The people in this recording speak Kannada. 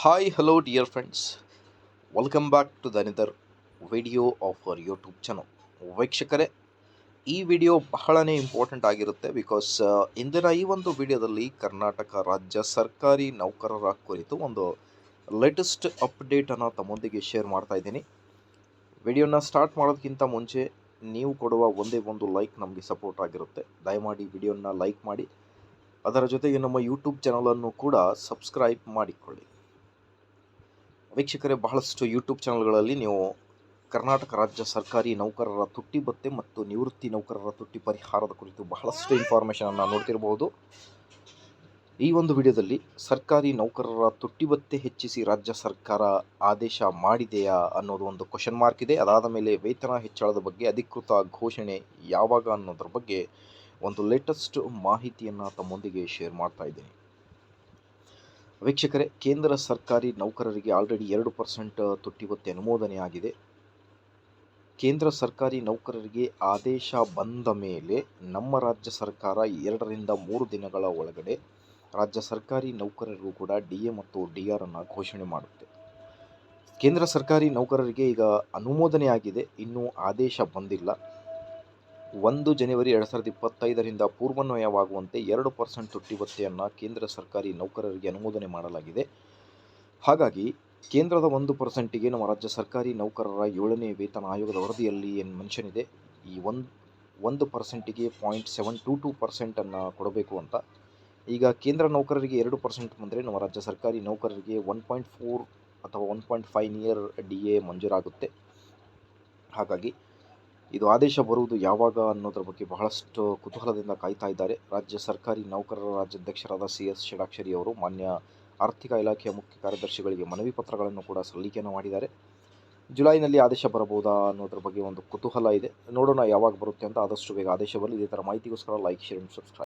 Hi hello dear friends welcome back to the video of our YouTube channel ವೀಕ್ಷಕರೇ, ಈ ವಿಡಿಯೋ ಬಹಳನೇ ಇಂಪಾರ್ಟೆಂಟ್ ಆಗಿರುತ್ತೆ ಬಿಕಾಸ್ ಇಂದಿನ ಈ ಒಂದು ವಿಡಿಯೋದಲ್ಲಿ ಕರ್ನಾಟಕ ರಾಜ್ಯ ಸರ್ಕಾರಿ ನೌಕರರ ಕುರಿತು ಒಂದು ಲೇಟೆಸ್ಟ್ ಅಪ್ಡೇಟನ್ನು ತಮ್ಮೊಂದಿಗೆ ಶೇರ್ ಮಾಡ್ತಾ ಇದ್ದೀನಿ. ವಿಡಿಯೋನ ಸ್ಟಾರ್ಟ್ ಮಾಡೋದಕ್ಕಿಂತ ಮುಂಚೆ ನೀವು ಕೊಡುವ ಒಂದೇ ಒಂದು ಲೈಕ್ ನಮಗೆ ಸಪೋರ್ಟ್ ಆಗಿರುತ್ತೆ. ದಯಮಾಡಿ ವಿಡಿಯೋನ ಲೈಕ್ ಮಾಡಿ. ಅದರ ಜೊತೆಗೆ ನಮ್ಮ ಯೂಟ್ಯೂಬ್ ಚಾನಲನ್ನು ಕೂಡ ಸಬ್ಸ್ಕ್ರೈಬ್ ಮಾಡಿಕೊಳ್ಳಿ. ವೀಕ್ಷಕರೇ, ಬಹಳಷ್ಟು ಯೂಟ್ಯೂಬ್ ಚಾನಲ್ಗಳಲ್ಲಿ ನೀವು ಕರ್ನಾಟಕ ರಾಜ್ಯ ಸರ್ಕಾರಿ ನೌಕರರ ತುಟ್ಟಿ ಭತ್ತೆ ಮತ್ತು ನಿವೃತ್ತಿ ನೌಕರರ ತುಟ್ಟಿ ಪರಿಹಾರದ ಕುರಿತು ಬಹಳಷ್ಟು ಇನ್ಫಾರ್ಮೇಷನನ್ನು ನೋಡ್ತಿರಬಹುದು ಈ ಒಂದು ವಿಡಿಯೋದಲ್ಲಿ ಸರ್ಕಾರಿ ನೌಕರರ ತುಟ್ಟಿ ಭತ್ತೆ ಹೆಚ್ಚಿಸಿ ರಾಜ್ಯ ಸರ್ಕಾರ ಆದೇಶ ಮಾಡಿದೆಯಾ ಅನ್ನೋದು ಒಂದು ಕ್ವಶನ್ ಮಾರ್ಕ್ ಇದೆ. ಅದಾದ ಮೇಲೆ ವೇತನ ಹೆಚ್ಚಳದ ಬಗ್ಗೆ ಅಧಿಕೃತ ಘೋಷಣೆ ಯಾವಾಗ ಅನ್ನೋದ್ರ ಬಗ್ಗೆ ಒಂದು ಲೇಟೆಸ್ಟ್ ಮಾಹಿತಿಯನ್ನು ತಮ್ಮೊಂದಿಗೆ ಶೇರ್ ಮಾಡ್ತಾ ಇದ್ದೀನಿ. ವೀಕ್ಷಕರೇ, ಕೇಂದ್ರ ಸರ್ಕಾರಿ ನೌಕರರಿಗೆ ಆಲ್ರೆಡಿ ಎರಡು ಪರ್ಸೆಂಟ್ ತುಟ್ಟಿ ಭತ್ಯೆ ಅನುಮೋದನೆ ಆಗಿದೆ. ಕೇಂದ್ರ ಸರ್ಕಾರಿ ನೌಕರರಿಗೆ ಆದೇಶ ಬಂದ ಮೇಲೆ ನಮ್ಮ ರಾಜ್ಯ ಸರ್ಕಾರ ಎರಡರಿಂದ ಮೂರು ದಿನಗಳ ಒಳಗಡೆ ರಾಜ್ಯ ಸರ್ಕಾರಿ ನೌಕರರಿಗೂ ಕೂಡ ಡಿ ಎ ಮತ್ತು ಡಿ ಆರ್ ಅನ್ನು ಘೋಷಣೆ ಮಾಡುತ್ತೆ. ಕೇಂದ್ರ ಸರ್ಕಾರಿ ನೌಕರರಿಗೆ ಈಗ ಅನುಮೋದನೆ ಆಗಿದೆ. ಇನ್ನೂ ಆದೇಶ ಬಂದಿಲ್ಲ. ಒಂದು ಜನವರಿ ಎರಡು ಸಾವಿರದ ಇಪ್ಪತ್ತೈದರಿಂದ ಪೂರ್ವನ್ವಯವಾಗುವಂತೆ ಎರಡು ಪರ್ಸೆಂಟ್ ತುಟ್ಟಿ ಭತ್ಯೆಯನ್ನು ಕೇಂದ್ರ ಸರ್ಕಾರಿ ನೌಕರರಿಗೆ ಅನುಮೋದನೆ ಮಾಡಲಾಗಿದೆ. ಹಾಗಾಗಿ ಕೇಂದ್ರದ ಒಂದು ಪರ್ಸೆಂಟಿಗೆ ನಮ್ಮ ರಾಜ್ಯ ಸರ್ಕಾರಿ ನೌಕರರ ಏಳನೇ ವೇತನ ಆಯೋಗದ ವರದಿಯಲ್ಲಿ ಏನು ಮೆನ್ಷನ್ ಇದೆ, ಈ ಒಂದು ಒಂದು ಪರ್ಸೆಂಟಿಗೆ ಪಾಯಿಂಟ್ ಸೆವೆನ್ ಟು ಟು ಪರ್ಸೆಂಟನ್ನು ಕೊಡಬೇಕು ಅಂತ. ಈಗ ಕೇಂದ್ರ ನೌಕರರಿಗೆ ಎರಡು ಪರ್ಸೆಂಟ್ ಬಂದರೆ ನಮ್ಮ ರಾಜ್ಯ ಸರ್ಕಾರಿ ನೌಕರರಿಗೆ ಒನ್ ಪಾಯಿಂಟ್ ಫೋರ್ ಅಥವಾ one point five near D A ಮಂಜೂರಾಗುತ್ತೆ. ಹಾಗಾಗಿ ಇದು ಆದೇಶ ಬರುವುದು ಯಾವಾಗ ಅನ್ನೋದ್ರ ಬಗ್ಗೆ ಬಹಳಷ್ಟು ಕುತೂಹಲದಿಂದ ಕಾಯ್ತಾ ಇದ್ದಾರೆ. ರಾಜ್ಯ ಸರ್ಕಾರಿ ನೌಕರರ ರಾಜ್ಯಾಧ್ಯಕ್ಷರಾದ ಸಿ ಎಸ್ ಷಡಾಕ್ಷರಿ ಅವರು ಮಾನ್ಯ ಆರ್ಥಿಕ ಇಲಾಖೆಯ ಮುಖ್ಯ ಕಾರ್ಯದರ್ಶಿಗಳಿಗೆ ಮನವಿ ಪತ್ರಗಳನ್ನು ಕೂಡ ಸಲ್ಲಿಕೆಯನ್ನು ಮಾಡಿದ್ದಾರೆ. ಜುಲೈನಲ್ಲಿ ಆದೇಶ ಬರಬಹುದಾ ಅನ್ನೋದ್ರ ಬಗ್ಗೆ ಒಂದು ಕುತೂಹಲ ಇದೆ. ನೋಡೋಣ ಯಾವಾಗ ಬರುತ್ತೆ ಅಂತ ಆದಷ್ಟು ಬೇಗ ಆದೇಶ ಬರಲಿ. ಇದೇ ಥರ ಮಾಹಿತಿಗೋಸ್ಕರ ಲೈಕ್, ಶೇರ್ ಸಬ್ಸ್ಕ್ರೈಬ್.